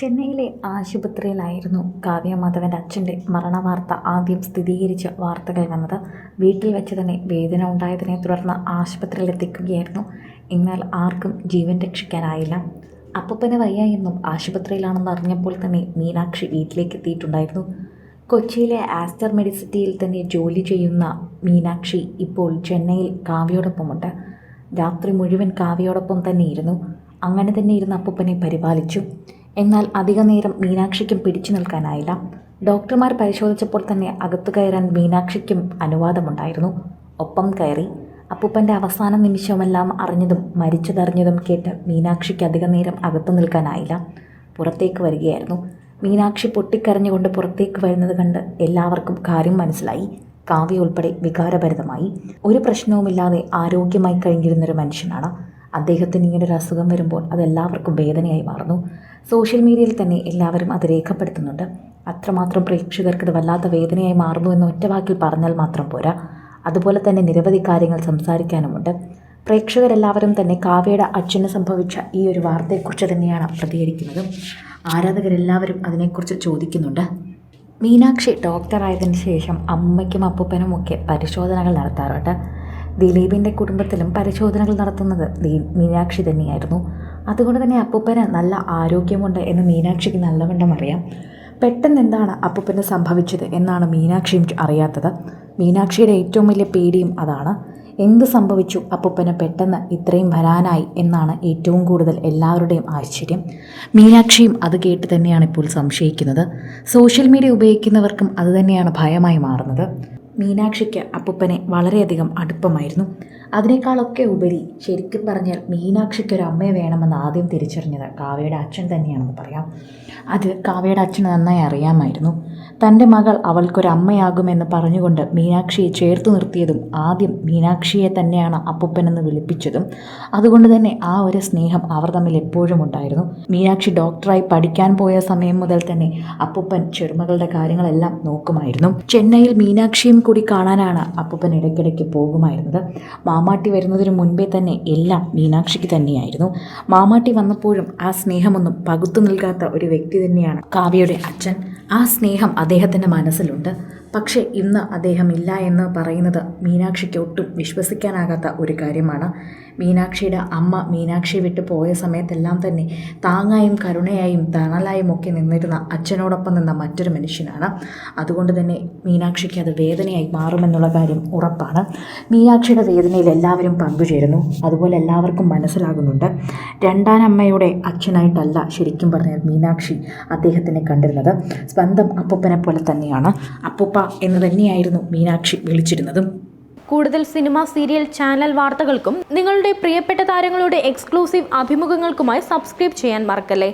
ചെന്നൈയിലെ ആശുപത്രിയിലായിരുന്നു കാവ്യ മാധവന്റെ അച്ഛന്റെ മരണവാർത്ത ആദ്യം സ്ഥിരീകരിച്ച വാർത്തകൾ വന്നത്. വീട്ടിൽ വെച്ച് തന്നെ വേദന ഉണ്ടായതിനെ തുടർന്ന് ആശുപത്രിയിലെത്തിക്കുകയായിരുന്നു. എന്നാൽ ആർക്കും ജീവൻ രക്ഷിക്കാനായില്ല. അപ്പപ്പന് വയ്യ എന്നും ആശുപത്രിയിലാണെന്ന് അറിഞ്ഞപ്പോൾ തന്നെ മീനാക്ഷി വീട്ടിലേക്ക് എത്തിയിട്ടുണ്ടായിരുന്നു. കൊച്ചിയിലെ ആസ്റ്റർ മെഡിസിറ്റിയിൽ തന്നെ ജോലി ചെയ്യുന്ന മീനാക്ഷി ഇപ്പോൾ ചെന്നൈയിൽ കാവ്യയോടൊപ്പമുണ്ട്. രാത്രി മുഴുവൻ കാവ്യയോടൊപ്പം തന്നെയിരുന്നു അങ്ങനെ തന്നെ ഇരുന്ന് അപ്പൂപ്പനെ പരിപാലിച്ചു. എന്നാൽ അധികനേരം മീനാക്ഷിക്കും പിടിച്ചു നിൽക്കാനായില്ല. ഡോക്ടർമാർ പരിശോധിച്ചപ്പോൾ തന്നെ അകത്തു കയറാൻ മീനാക്ഷിക്കും അനുവാദമുണ്ടായിരുന്നു. ഒപ്പം കയറി. അപ്പൂപ്പന്റെ അവസാന നിമിഷമെല്ലാം അറിഞ്ഞതും മരിച്ചതറിഞ്ഞതും കേട്ട് മീനാക്ഷിക്ക് അധിക നേരം അകത്തു നിൽക്കാനായില്ല. പുറത്തേക്ക് വരികയായിരുന്നു. മീനാക്ഷി പൊട്ടിക്കരഞ്ഞുകൊണ്ട് പുറത്തേക്ക് വരുന്നത് കണ്ട് എല്ലാവർക്കും കാര്യം മനസ്സിലായി. കാവ്യ ഉൾപ്പെടെ വികാരഭരിതമായി. ഒരു പ്രശ്നവുമില്ലാതെ ആരോഗ്യമായി കഴിഞ്ഞിരുന്നൊരു മനുഷ്യനാണ്. അദ്ദേഹത്തിന് ഇങ്ങനൊരു അസുഖം വരുമ്പോൾ അതെല്ലാവർക്കും വേദനയായി മാറുന്നു. സോഷ്യൽ മീഡിയയിൽ തന്നെ എല്ലാവരും അത് രേഖപ്പെടുത്തുന്നുണ്ട്. അത്രമാത്രം പ്രേക്ഷകർക്ക് ഇത് വല്ലാത്ത വേദനയായി മാറുന്നു എന്ന് ഒറ്റവാക്കിൽ പറഞ്ഞാൽ മാത്രം പോരാ. അതുപോലെ തന്നെ നിരവധി കാര്യങ്ങൾ സംസാരിക്കാനുമുണ്ട്. പ്രേക്ഷകരെല്ലാവരും തന്നെ കാവ്യയുടെ അച്ഛന് സംഭവിച്ച ഈ ഒരു വാർത്തയെക്കുറിച്ച് തന്നെയാണ് പ്രതികരിക്കുന്നത്. ആരാധകരെല്ലാവരും അതിനെക്കുറിച്ച് ചോദിക്കുന്നുണ്ട്. മീനാക്ഷി ഡോക്ടറായതിനു ശേഷം അമ്മയ്ക്കും അപ്പൂപ്പനും ഒക്കെ പരിശോധനകൾ നടത്താറുണ്ട്. ദിലീപിന്റെ കുടുംബത്തിലും പരിശോധനകൾ നടത്തുന്നത് മീനാക്ഷി തന്നെയായിരുന്നു. അതുകൊണ്ട് തന്നെ അപ്പൂപ്പന് നല്ല ആരോഗ്യമുണ്ട് എന്ന് മീനാക്ഷിക്ക് നല്ലവണ്ണം അറിയാം. പെട്ടെന്ന് എന്താണ് അപ്പൂപ്പന് സംഭവിച്ചത് എന്നാണ് മീനാക്ഷിയും അറിയാത്തത്. മീനാക്ഷിയുടെ ഏറ്റവും വലിയ പേടിയും അതാണ്. എന്ത് സംഭവിച്ചു അപ്പൂപ്പന് പെട്ടെന്ന് ഇത്രയും വരാനായി എന്നാണ് ഏറ്റവും കൂടുതൽ എല്ലാവരുടെയും ആശ്ചര്യം. മീനാക്ഷിയും അത് കേട്ട് തന്നെയാണ് ഇപ്പോൾ സംശയിക്കുന്നത്. സോഷ്യൽ മീഡിയ ഉപയോഗിക്കുന്നവർക്കും അത് തന്നെയാണ് ഭയമായി മാറുന്നത്. മീനാക്ഷിക്ക് അപ്പൂപ്പനെ വളരെയധികം അടുപ്പമായിരുന്നു. അതിനേക്കാളൊക്കെ ഉപരി ശരിക്കും പറഞ്ഞാൽ മീനാക്ഷിക്ക് ഒരു അമ്മയെ വേണമെന്ന് ആദ്യം തിരിച്ചറിഞ്ഞത് കാവ്യയുടെ അച്ഛൻ തന്നെയാണെന്ന് പറയാം. അത് കാവ്യയുടെ അച്ഛന് നന്നായി അറിയാമായിരുന്നു. തന്റെ മകൾ അവൾക്കൊരമ്മയാകുമെന്ന് പറഞ്ഞുകൊണ്ട് മീനാക്ഷിയെ ചേർത്ത് നിർത്തിയതും ആദ്യം മീനാക്ഷിയെ തന്നെയാണ് അപ്പൂപ്പനെന്ന് വിളിപ്പിച്ചതും. അതുകൊണ്ട് തന്നെ ആ ഒരു സ്നേഹം അവർ തമ്മിൽ എപ്പോഴും ഉണ്ടായിരുന്നു. മീനാക്ഷി ഡോക്ടറായി പഠിക്കാൻ പോയ സമയം മുതൽ തന്നെ അപ്പൂപ്പൻ ചെറുമകളുടെ കാര്യങ്ങളെല്ലാം നോക്കുമായിരുന്നു. ചെന്നൈയിൽ മീനാക്ഷിയും കൂടി കാണാനാണ് അപ്പൂപ്പൻ ഇടയ്ക്കിടയ്ക്ക് പോകുമായിരുന്നത്. മാമാട്ടി വരുന്നതിന് മുൻപേ തന്നെ എല്ലാം മീനാക്ഷിക്ക് തന്നെയായിരുന്നു. മാമാട്ടി വന്നപ്പോഴും ആ സ്നേഹമൊന്നും പകുത്തു നൽകാത്ത ഒരു വ്യക്തി തന്നെയാണ് കാവ്യയുടെ അച്ഛൻ. ആ സ്നേഹം അദ്ദേഹത്തിന്റെ മനസ്സിലുണ്ട്. പക്ഷേ ഇന്ന് അദ്ദേഹം ഇല്ല എന്ന് പറയുന്നത് മീനാക്ഷിക്ക് ഒട്ടും വിശ്വസിക്കാനാകാത്ത ഒരു കാര്യമാണ്. മീനാക്ഷിയുടെ അമ്മ മീനാക്ഷി വിട്ടു പോയ സമയത്തെല്ലാം തന്നെ താങ്ങായും കരുണയായും തണലായും ഒക്കെ നിന്നിരുന്ന അച്ഛനോടൊപ്പം നിന്ന മറ്റൊരു മനുഷ്യനാണ്. അതുകൊണ്ട് തന്നെ മീനാക്ഷിക്ക് അത് വേദനയായി മാറുമെന്നുള്ള കാര്യം ഉറപ്പാണ്. മീനാക്ഷിയുടെ വേദനയിൽ എല്ലാവരും പങ്കുചേരുന്നു. അതുപോലെ എല്ലാവർക്കും മനസ്സിലാകുന്നുണ്ട്. രണ്ടാനമ്മയുടെ അച്ഛനായിട്ടല്ല ശരിക്കും പറഞ്ഞാൽ മീനാക്ഷി അദ്ദേഹത്തിനെ കണ്ടിരുന്നത്. സ്വന്തം അപ്പൂപ്പനെ പോലെ തന്നെയാണ്. അപ്പൂപ്പ എന്ന് തന്നെയായിരുന്നു മീനാക്ഷി വിളിച്ചിരുന്നതും. കൂടുതൽ സിനിമ സീരിയൽ ചാനൽ വാർത്തകൾക്കും നിങ്ങളുടെ പ്രിയപ്പെട്ട താരങ്ങളുടെ എക്സ്ക്ലൂസീവ് അഭിമുഖങ്ങൾക്കുമായി സബ്സ്ക്രൈബ് ചെയ്യാൻ മറക്കല്ലേ?